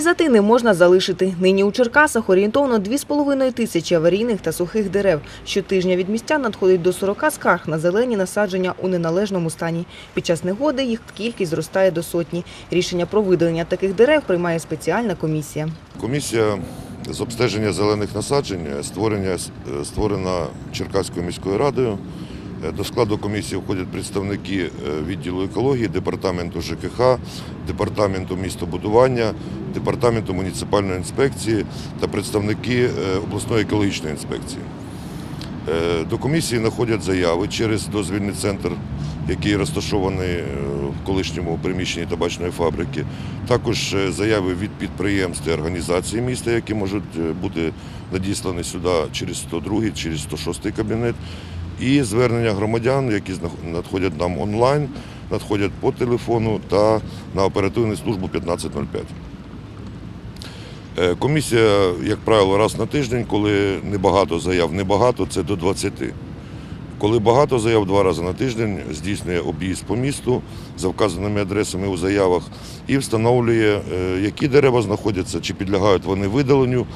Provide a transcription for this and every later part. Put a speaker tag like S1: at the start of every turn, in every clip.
S1: Зрізати не можна залишити. Нині у Черкасах орієнтовно 2,5 тисячі аварійних та сухих дерев. Щотижня від містян надходить до 40 скарг на зелені насадження у неналежному стані. Під час негоди їх кількість зростає до сотні. Рішення про видалення таких дерев приймає спеціальна комісія.
S2: Комісія з обстеження зелених насаджень створення, е, створена Черкаською міською радою. До складу комісії входять представники е, відділу екології, департаменту ЖКХ, департаменту містобудування, департаменту муніципальної інспекції та представники е, обласної екологічної інспекції. Е, До комісії надходять заяви через дозвільний центр, який розташований в колишньому приміщенні табачної фабрики. Також заяви від підприємств і організацій міста, які можуть бути надіслані сюди через 102, через 106 кабінет. І звернення громадян, які надходять нам онлайн, надходять по телефону та на оперативну службу 1505. Е, Комісія, як правило, раз на тиждень, коли небагато заяв, небагато, це до 20. Коли багато заяв два рази на тиждень, здійснює об'їзд по місту за вказаними адресами у заявах і встановлює, е, які дерева знаходяться, чи підлягають вони видаленню,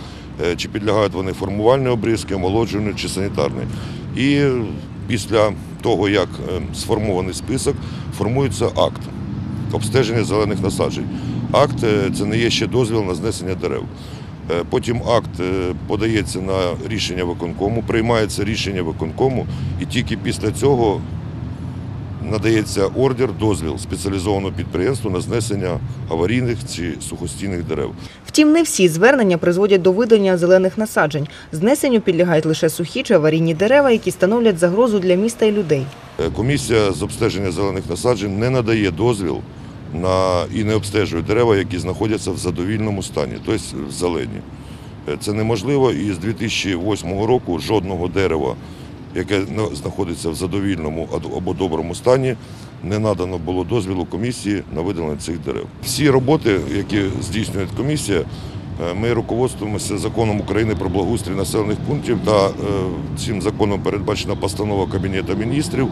S2: е, чи підлягають вони формувальній обрізки, омолодженню чи санітарній. І після того, як е, сформований список, формується акт обстеження зелених насаджень. Акт це не є ще дозвіл на знесення дерев. Е, Потім акт е, подається на рішення виконкому, приймається рішення виконкому, і тільки після цього надається ордер, дозвіл спеціалізованого підприємству на знесення аварійних чи сухостійних дерев.
S1: Втім, не всі звернення призводять до видалення зелених насаджень. Знесенню підлягають лише сухі чи аварійні дерева, які становлять загрозу для міста і людей.
S2: Е, Комісія з обстеження зелених насаджень не надає дозвіл на і не обстежує дерева, які знаходяться в задовільному стані, тобто в зелені. Е, Це неможливо, і з 2008 року жодного дерева, яке знаходиться в задовільному або- доброму стані, не надано було дозвілу комісії на видалення цих дерев. Всі роботи, які здійснює комісія, е, ми руководствуємося законом України про благоустрій населених пунктів та е, цим законом передбачена постанова Кабінету міністрів,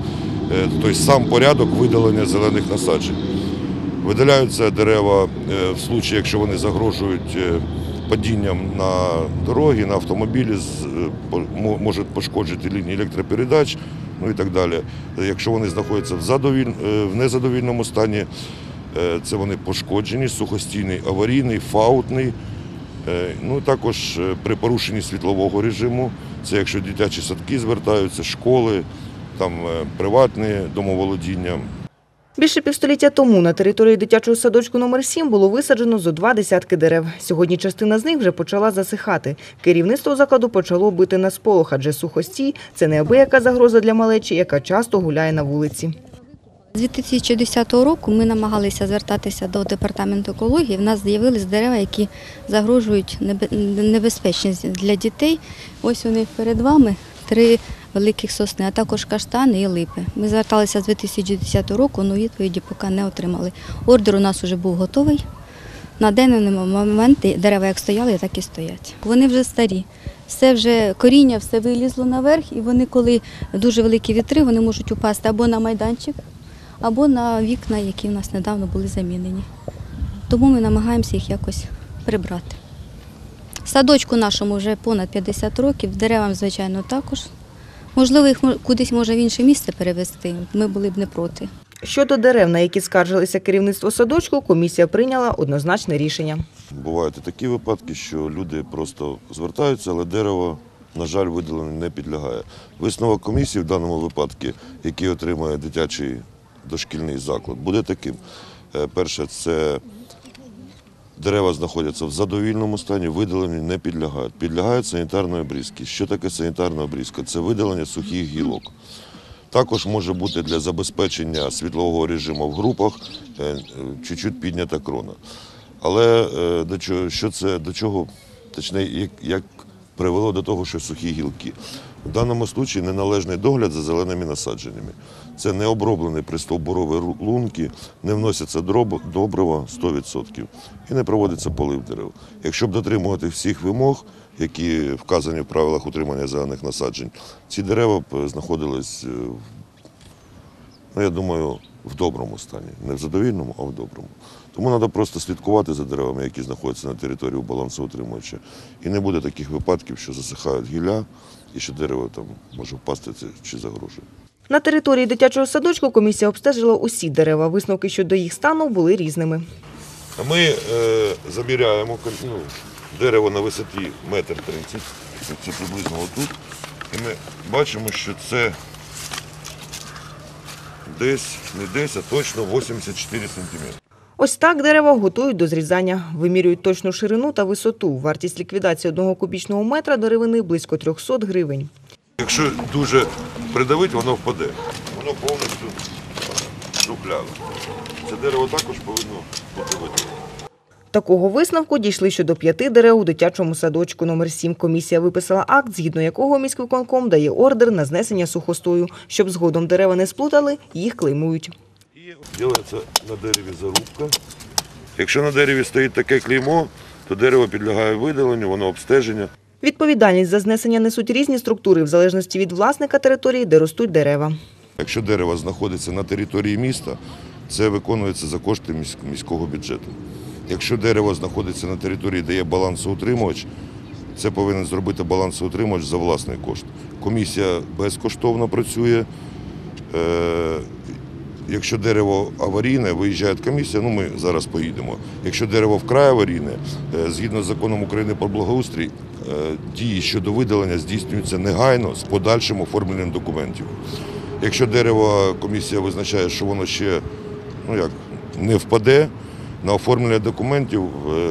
S2: тобто сам порядок видалення зелених насаджень. Видаляються дерева е, в случаї, якщо вони загрожують е, падінням на дороги, на автомобілі, е, можуть пошкоджити лінії електропередач, ну і так далі. Якщо вони знаходяться в, задовіль... в незадовільному стані, це вони пошкоджені, сухостійний, аварійний, фаутний. Ну, також при порушенні світлового режиму, це якщо дитячі садки звертаються, школи, там приватні домоволодіння,
S1: Більше півстоліття тому на території дитячого садочку номер 7 було висаджено зо два десятки дерев. Сьогодні частина з них вже почала засихати. Керівництво закладу почало бити на сполох, адже сухостій – це неабияка загроза для малечі, яка часто гуляє на вулиці.
S3: З 2010 року ми намагалися звертатися до департаменту екології. В нас з'явились дерева, які загрожують небе- небезпечність для дітей. Ось вони перед вами три великих сосни, а також каштани і липи. Ми зверталися з 2010 року, але відповіді поки не отримали. Ордер у нас вже був готовий. На даний момент дерева як стояли, так і стоять. Вони вже старі. Все вже коріння, все вилізло наверх, і вони, коли дуже великі вітри, вони можуть упасти або на майданчик, або на вікна, які в нас недавно були замінені. Тому ми намагаємося їх якось прибрати. Садочку нашому вже понад 50 років, деревам, звичайно, також. Можливо, їх кудись може в інше місце перевезти. Ми були б не проти.
S1: Щодо дерев, на які скаржилися керівництво садочку, комісія прийняла однозначне рішення.
S2: Бувають і такі випадки, що люди просто звертаються, але дерево, на жаль, видаленню не підлягає. Висновок комісії в даному випадку, який отримує дитячий дошкільний заклад, буде таким. Е, Перше, це дерева знаходяться в задовільному стані, видаленню не підлягають. Підлягають санітарної обрізки. Що таке санітарна обрізка? Це видалення сухих гілок. Також може бути для забезпечення світлового режиму в групах е, чуть-чуть піднята крона. Але е, до чого, що це до чого, точніше, як привело до того, що сухі гілки. В даному випадку неналежний догляд за зеленими насадженнями. Це не оброблені пристовбурові лунки, не вносяться добрива 100% і не проводиться полив дерев. Якщо б дотримувати всіх вимог, які вказані в правилах утримання зелених насаджень, ці дерева б е, знаходились, е, ну, я думаю, в доброму стані. Не в задовільному, а в доброму. Тому треба просто слідкувати за деревами, які знаходяться на території балансоутримувача. І не буде таких випадків, що засихають гілля і що дерево там може впасти чи загрожує.
S1: На території дитячого садочку комісія обстежила усі дерева. Висновки щодо їх стану були різними.
S2: Ми е, заміряємо ну, дерево на висоті метр тридцять, це, це приблизно отут. І ми бачимо, що це десь, не десь, а точно 84 сантиметри.
S1: Ось так дерева готують до зрізання. Вимірюють точну ширину та висоту. Вартість ліквідації одного кубічного метра деревини близько 300 гривень.
S2: Якщо дуже придавити, воно впаде. Воно повністю дупляне. Це дерево також повинно бути видно.
S1: Такого висновку дійшли щодо п'яти дерев у дитячому садочку номер 7 Комісія виписала акт, згідно якого міськвиконком дає ордер на знесення сухостою. Щоб згодом дерева не сплутали, їх клеймують.
S2: Робиться на дереві зарубка. Якщо на дереві стоїть таке клеймо, то дерево підлягає видаленню, воно обстеження.
S1: Відповідальність за знесення несуть різні структури в залежності від власника території, де ростуть дерева.
S2: Якщо дерево знаходиться на території міста, це виконується за кошти міського бюджету. Якщо дерево знаходиться на території, де є балансоутримувач, це повинен зробити балансоутримувач за власний кошт. Комісія безкоштовно працює. Якщо дерево аварійне, виїжджає комісія, ну ми зараз поїдемо. Якщо дерево вкрай аварійне, е, згідно з законом України про благоустрій, е, дії щодо видалення здійснюються негайно з подальшим оформленням документів. Якщо дерево комісія визначає, що воно ще ну як, не впаде, на оформлення документів, е,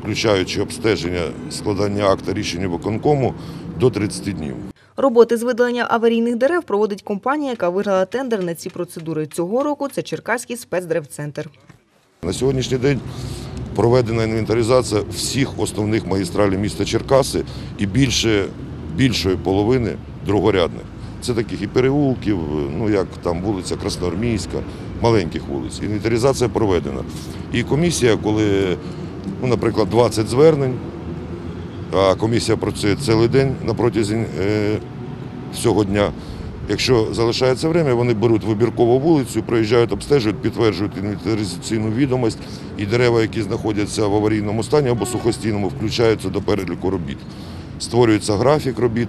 S2: включаючи обстеження, складання акта рішення виконкому, до 30 днів.
S1: Роботи з видалення аварійних дерев проводить компанія, яка виграла тендер на ці процедури. Цього року це Черкаський спецдревцентр.
S2: На сьогоднішній день проведена інвентаризація всіх основних магістралей міста Черкаси і більше, більшої половини другорядних. Це таких і переулків, ну як там вулиця Красноармійська, маленьких вулиць. Інвентаризація проведена. І комісія, коли, ну, наприклад, 20 звернень, комісія працює цілий день на протязі е, всього дня. Якщо залишається время, вони беруть вибіркову вулицю, проїжджають, обстежують, підтверджують інвентаризаційну відомість, і дерева, які знаходяться в аварійному стані або сухостійному, включаються до переліку робіт. Створюється графік робіт,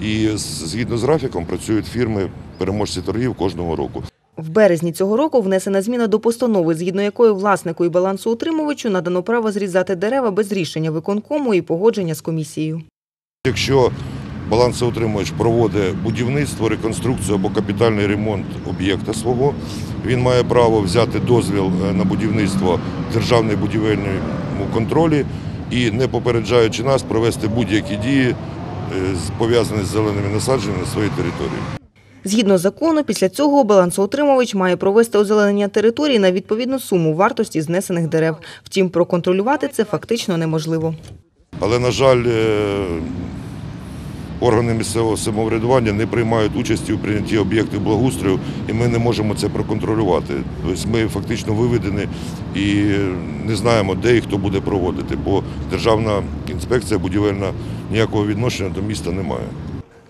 S2: і згідно з графіком працюють фірми переможці торгів кожного року.
S1: В березні цього року внесена зміна до постанови, згідно якої власнику і балансоутримувачу надано право зрізати дерева без рішення виконкому і погодження з комісією.
S2: Якщо балансоутримувач проводить будівництво, реконструкцію або капітальний ремонт об'єкта свого, він має право взяти дозвіл е, на будівництво в державній будівельному контролі і, не попереджаючи нас, провести будь-які дії, е, пов'язані з зеленими насадженнями на своїй території.
S1: Згідно закону, після цього балансоутримувач має провести озеленення території на відповідну суму вартості знесених дерев. Втім, проконтролювати це фактично неможливо.
S2: Але, на жаль, е, органи місцевого самоврядування не приймають участі у прийнятті об'єктів благоустрою, і ми не можемо це проконтролювати. Тобто ми фактично виведені і не знаємо, де і хто буде проводити, бо державна інспекція будівельна ніякого відношення до міста не має.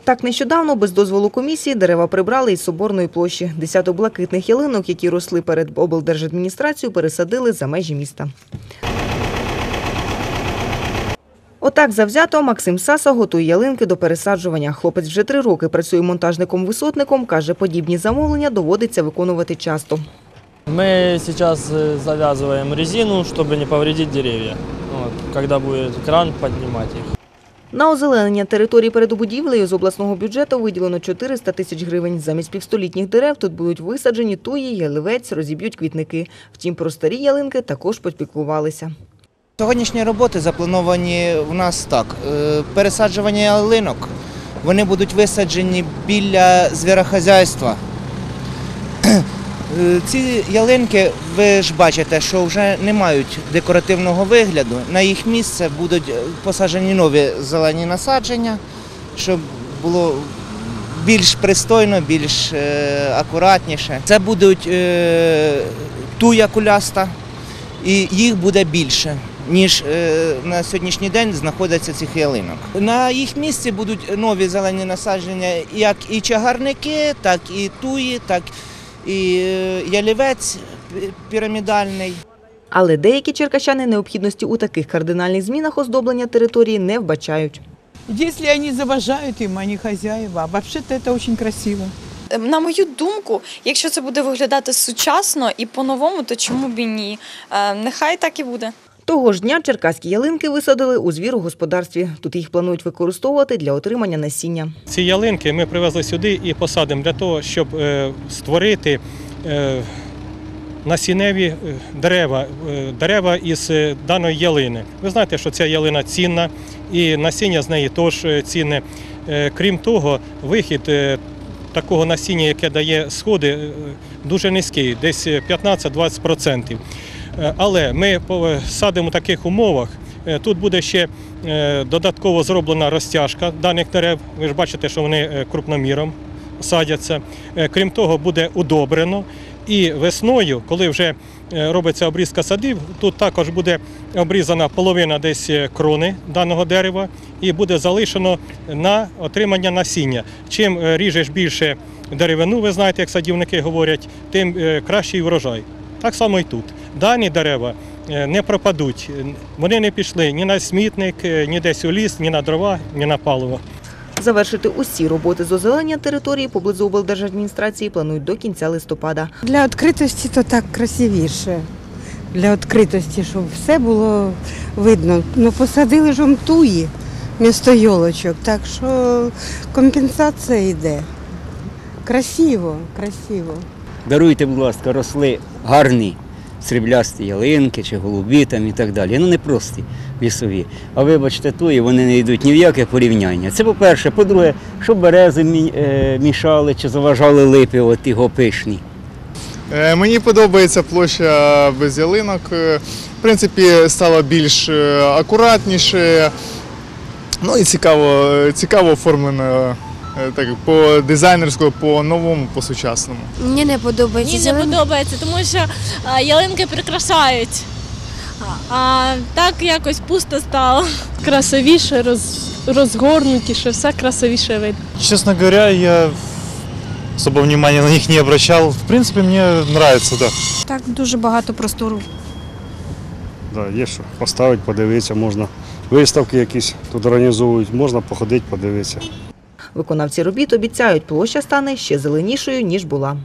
S1: Так нещодавно без дозволу комісії дерева прибрали із Соборної площі. Десяток блакитних ялинок, які росли перед облдержадміністрацією, пересадили за межі міста. Отак завзято Максим Саса готує ялинки до пересаджування. Хлопець вже три роки працює монтажником-висотником. Каже, подібні замовлення доводиться виконувати часто.
S4: Мы сейчас э, завязываем резину, чтобы не повредить деревья. Вот, когда будет кран, поднимать их.
S1: На озеленення території перед будівлею з обласного бюджету виділено 400 тисяч гривень. Замість півстолітніх дерев тут будуть висаджені туї, яливець, розіб'ють квітники. Втім, про старі ялинки також поспілкувалися.
S5: Сьогоднішні роботи заплановані у нас так. е, Пересаджування ялинок. Вони будуть висаджені біля звірохазяйства. Е, Ці ялинки, ви ж бачите, що вже не мають декоративного вигляду. На їх місце будуть е, посаджені нові зелені насадження, щоб було більш пристойно, більш е, акуратніше. Це будуть туя куляста, і їх буде більше. Ніж на сьогоднішній день знаходяться цих ялинок. На їх місці будуть нові зелені насадження, як і чагарники, так і туї, так і е, ялівець пірамідальний.
S1: Але деякі черкащани необхідності у таких кардинальних змінах оздоблення території не вбачають.
S6: Якщо вони заважають їм, они хозяева. А взагалі це дуже очень красиво.
S7: На мою думку, якщо це буде виглядати сучасно і по-новому, то чому б і ні? Е, Нехай так і буде.
S1: Того ж дня черкаські ялинки висадили у звірогосподарстві. Тут їх планують використовувати для отримання насіння.
S8: Ці ялинки ми привезли сюди і посадимо для того, щоб е, створити е, насінневі е, дерева, дерева із даної ялини. Ви знаєте, що ця ялина цінна і насіння з неї теж цінне. Крім того, вихід такого насіння, яке дає сходи, дуже низький, десь 15-20%. Е, Але ми садимо в таких умовах. Е, Тут буде ще е, додатково зроблена розтяжка даних дерев. Ви ж бачите, що вони крупноміром садяться. Крім того, буде удобрено. І весною, коли вже робиться обрізка садів, тут також буде обрізана половина десь крони даного дерева і буде залишено на отримання насіння. Чим ріжеш більше деревину, ви знаєте, як садівники говорять, тим кращий врожай. Так само і тут. Дані дерева е, не пропадуть. Вони не пішли ні на смітник, е, ні десь у ліс, ні на дрова, ні на паливо.
S1: Завершити усі роботи з озеленення території поблизу облдержадміністрації планують до кінця листопада.
S9: Для відкритості то так красивіше. Для відкритості, щоб все було видно. Ну, посадили ж он туї місто йолочок, так що компенсація йде. Красиво, красиво.
S10: Даруйте, будь ласка, росли гарні сріблясті ялинки чи голубі там і так далі. Ну не прості лісові. А вибачте, тої вони не йдуть ні в яке порівняння. Це по-перше. По-друге, щоб берези е, мішали чи заважали липи, от його пишні.
S11: Е, Мені подобається площа без ялинок. Е, В принципі, стало більш акуратніше. Ну і цікаво, цікаво оформлено так, по дизайнерському, по новому, по сучасному.
S12: Мені не подобається.
S13: Мені не подобається, тому що а, ялинки прикрашають. А, так якось пусто стало.
S12: Красивіше, роз, розгорнутіше, все красивіше видно.
S11: Чесно говоря, я особо внимания на них не обращал. В принципе, мне нравится, да.
S12: Так дуже багато простору.
S14: Да, є що поставити, подивитися, можна. Виставки якісь тут організовують, можна походити, подивитися.
S1: Виконавці робіт обіцяють, площа стане ще зеленішою, ніж була.